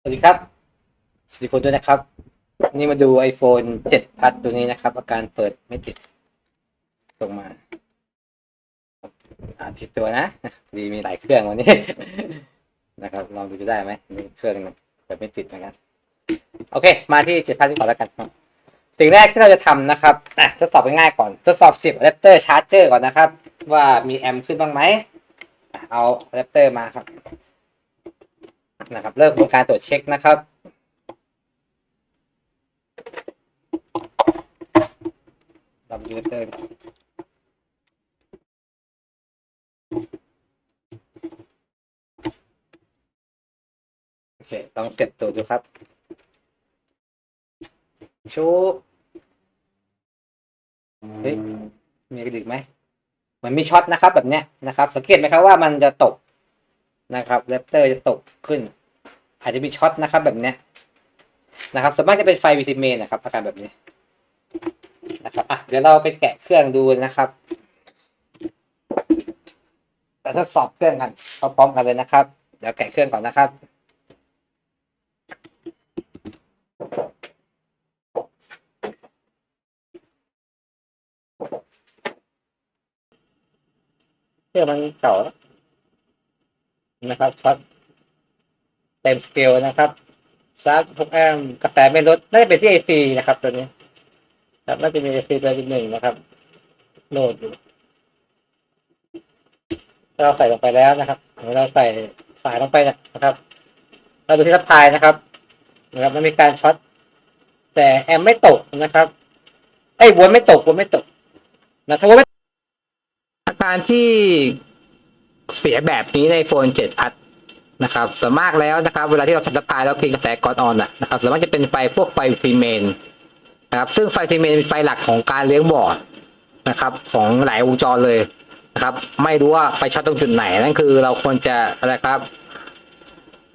สวัสดีครับสวัสดีคนด้วยนะครับ นี่มาดู iPhone 7พัดตัวนี้นะครับ อาการเปิดไม่ติด ส่งมาอ่าติดตัวนะดีมีหลายเครื่องวันนี้ นะครับ ลองดูจะได้ไหมมีเครื่องหนึงเปิดไม่ติดเหมือนกัน โอเค มาที่7พัดก่อนแล้วกัน สิ่งแรกที่เราจะทำนะครับอะทดสอบง่ายๆก่อน ทดสอบ 10อะแดปเตอร์ชาร์จเจอร์ก่อนนะครับ ว่ามีแอมป์ขึ้นบ้างไหม เอาอะแดปเตอร์มาครับ นะครับเริ่มกระบวนการตรวจเช็คนะครับดับยูเตอร์โอเคลองเสียบตัวดูครับ ชูเฮ้ยมีกระดิกไหมเหมันมีช็อตนะครับแบบเนี้ยนะครับ สังเกตไหมครับว่ามันจะตกนะครับแรปเตอร์จะตกขึ้น อาจจะมีช็อตนะครับแบบเนี้ยนะครับส่วนมากจะเป็นไฟวีซีเมนนะครับอาการแบบนี้นะครับอะเดี๋ยวเราไปแกะเครื่องดูนะครับแล้วทดสอบเครื่องกันพร้อมๆกันเลยนะครับ เดี๋ยวแกะเครื่องก่อนนะครับเครื่องมันเก่านะครับช็อต เต็มสเกลนะครับซับหกแอมป์กระแสไม่ลดน่าจะเป็นที่ AC นะครับ ตัวนี้ ครับน่าจะมี AC ตัวที่หนึ่งนะครับโหลดอยู่เราใส่ลงไปแล้วนะครับเดี๋ยวเราใส่สายลงไปนะครับ เราดูที่ทับพายนะครับนะครับมันมีการช็อตแต่แอมป์ไม่ตกนะครับ ไอ้ยวนไม่ตกวนไม่ตก นะถ้าวนไม่อาการที่เสียแบบนี้ในโฟน7พัด นะครับส่วนมากแล้วนะครับ เวลาที่เราสับพายแล้วคลิกกระแสก่อนออนอะนะครับส่วนมากจะเป็นไฟพวกไฟซีเมนนะครับซึ่งไฟซีเมนเป็นไฟหลักของการเลี้ยงบอดนะครับ ของหลายวงจรเลยนะครับ ไม่รู้ว่าไปช็อตตรงจุดไหนนั่นคือเราควรจะอะไรครับ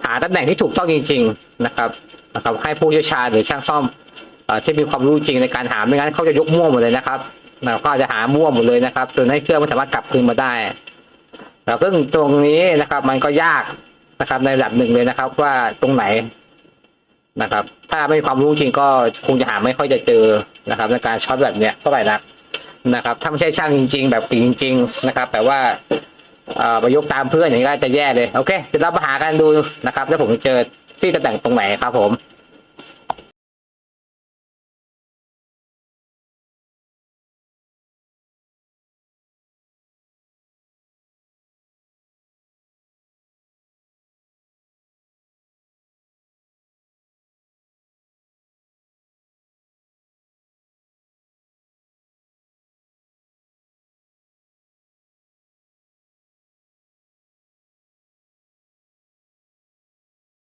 หาตำแหน่งที่ถูกต้องจริง ๆนะครับนะครับ ให้ผู้เชี่ยวชาญหรือช่างซ่อมอที่มีความรู้จริงในการหาไม่งั้นเขาจะยกมั่วหมดเลยนะครับนะครับเขาจะหามั่วหมดเลยนะครับจนให้เครื่องไม่สามารถกลับคืนมาได้แล้วซึ่งตรงนี้นะครับ มันก็ยาก นะครับ ในระดับหนึ่งเลยนะครับ ว่าตรงไหนนะครับ ถ้าไม่มีความรู้จริงก็คงจะหาไม่ค่อยจะเจอนะครับ ในการช็อตแบบเนี้ยเท่าไหร่นักนะครับถ้าไม่ใช่ช่างจริง ๆ แบบจริง ๆ นะครับ แต่ว่าเอ่อประยกตามเพื่อนอย่างนี้ก็จะแย่เลย โอเคเดี๋ยวเรามาหากันดูนะครับ แล้วผมจะเจอที่ตำแหน่งตรงไหนครับผม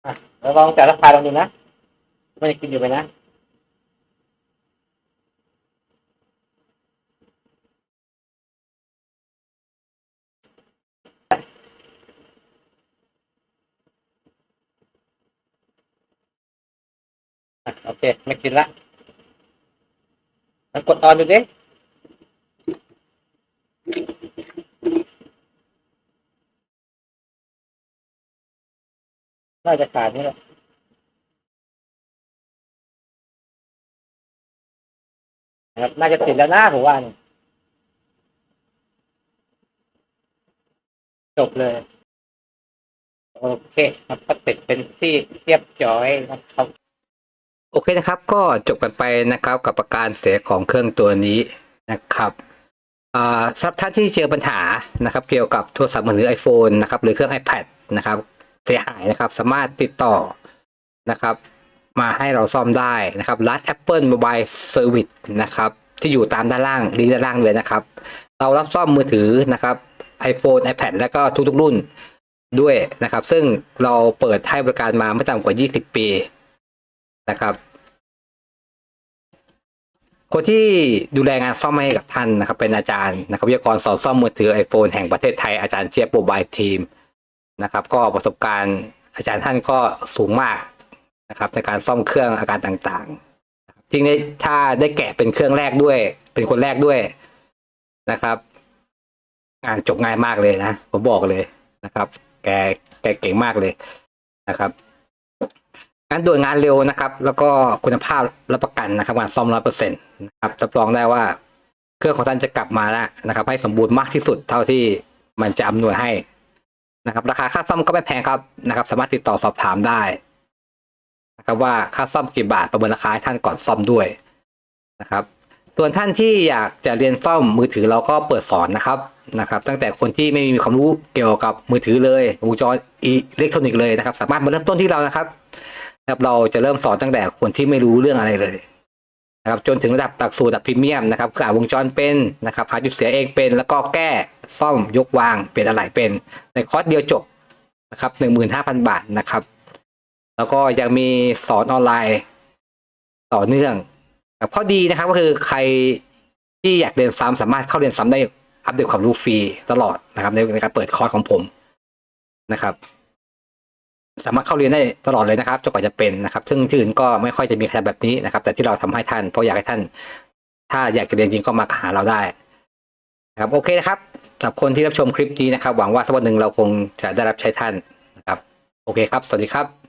อะเราลองจัดราคาลองดูนะ มันจะกินอยู่ไหมนะอะโอเค ไม่กินละมันกดออนดูดิ น่าจะขาดนี่แหละนะครับน่าจะติดแล้วนะผมว่านี่จบเลย โอเคครับก็ติดเป็นที่เรียบร้อยนะครับโอเคนะครับ ก็จบกันไปนะครับกับประการเสียของเครื่องตัวนี้นะครับสำหรับท่านที่เจอปัญหานะครับ เกี่ยวกับโทรศัพท์มือถือ iPhone นะครับหรือเครื่อง iPad นะครับ เสียหายนะครับ สามารถติดต่อนะครับ มาให้เราซ่อมได้นะครับร้าน Apple Mobile Service นะครับ ที่อยู่ตามด้านล่างลิงก์ด้านล่างเลยนะครับ เรารับซ่อมมือถือนะครับ iPhone iPad แล้วก็ทุกๆรุ่นด้วยนะครับ ซึ่งเราเปิดให้บริการมาไม่ต่ำกว่า 20 ปีนะครับคนที่ดูแลงานซ่อมให้กับท่านนะครับเป็นอาจารย์นะครับวิทยากรสอนซ่อมมือถือ iPhone แห่งประเทศไทยอาจารย์เจี๊ยบโมบายทีม นะครับ ก็ประสบการณ์อาจารย์ท่านก็สูงมากนะครับ ในการซ่อมเครื่องอาการต่างๆจริงๆถ้าได้แกะเป็นเครื่องแรกด้วย เป็นคนแรกด้วยนะครับ งานจบง่ายมากเลยนะผมบอกเลยนะครับ แกแกเก่งมากเลยนะครับงานด่วนงานเร็วนะครับ แล้วก็คุณภาพรับประกันนะครับ งานซ่อมร้อยเปอร์เซ็นต์นะครับรับรองได้ว่า เครื่องของท่านจะกลับมาแล้วนะครับ ให้สมบูรณ์มากที่สุดเท่าที่มันจะอำนวยให้ นะครับราคาค่าซ่อมก็ไม่แพงครับนะครับ สามารถติดต่อสอบถามได้นะครับว่าค่าซ่อมกี่บาทประเมินราคาให้ท่านก่อนซ่อมด้วยนะครับ ส่วนท่านที่อยากจะเรียนซ่อมมือถือเราก็เปิดสอนนะครับนะครับ ตั้งแต่คนที่ไม่มีความรู้เกี่ยวกับมือถือเลยวงจรอิเล็กทรอนิกส์เลยนะครับ สามารถมาเริ่มต้นที่เรานะครับนะครับเราจะเริ่มสอนตั้งแต่คนที่ไม่รู้เรื่องอะไรเลย นะครับจนถึงระดับหลักสูตรระดับพรีเมียมนะครับคืออ่าวงจรเป็นนะครับหาจุดเสียเองเป็น แล้วก็แก้ซ่อมยกวางเปลี่ยนอะไหล่เป็น ในคอร์สเดียวจบนะครับหนึ่งหมื่นห้าพันบาทนะครับ แล้วก็ยังมีสอนออนไลน์ต่อเนื่องครับข้อดีนะครับก็คือใครที่อยากเรียนซ้ำสามารถเข้าเรียนซ้ำได้อัปเดตความรู้ฟรีตลอดนะครับในในการเปิดคอร์สของผมนะครับ สามารถเข้าเรียนได้ตลอดเลยนะครับจนกว่าจะเป็นนะครับ ซึ่งที่อื่นก็ไม่ค่อยจะมีใครแบบนี้นะครับ แต่ที่เราทำให้ท่านเพราะอยากให้ท่าน ถ้าอยากจะเรียนจริงก็มาหาเราได้นะครับโอเคนะครับสำหรับคนที่รับชมคลิปนี้นะครับ หวังว่าสักวันหนึ่งเราคงจะได้รับใช้ท่านนะครับ โอเคครับ สวัสดีครับ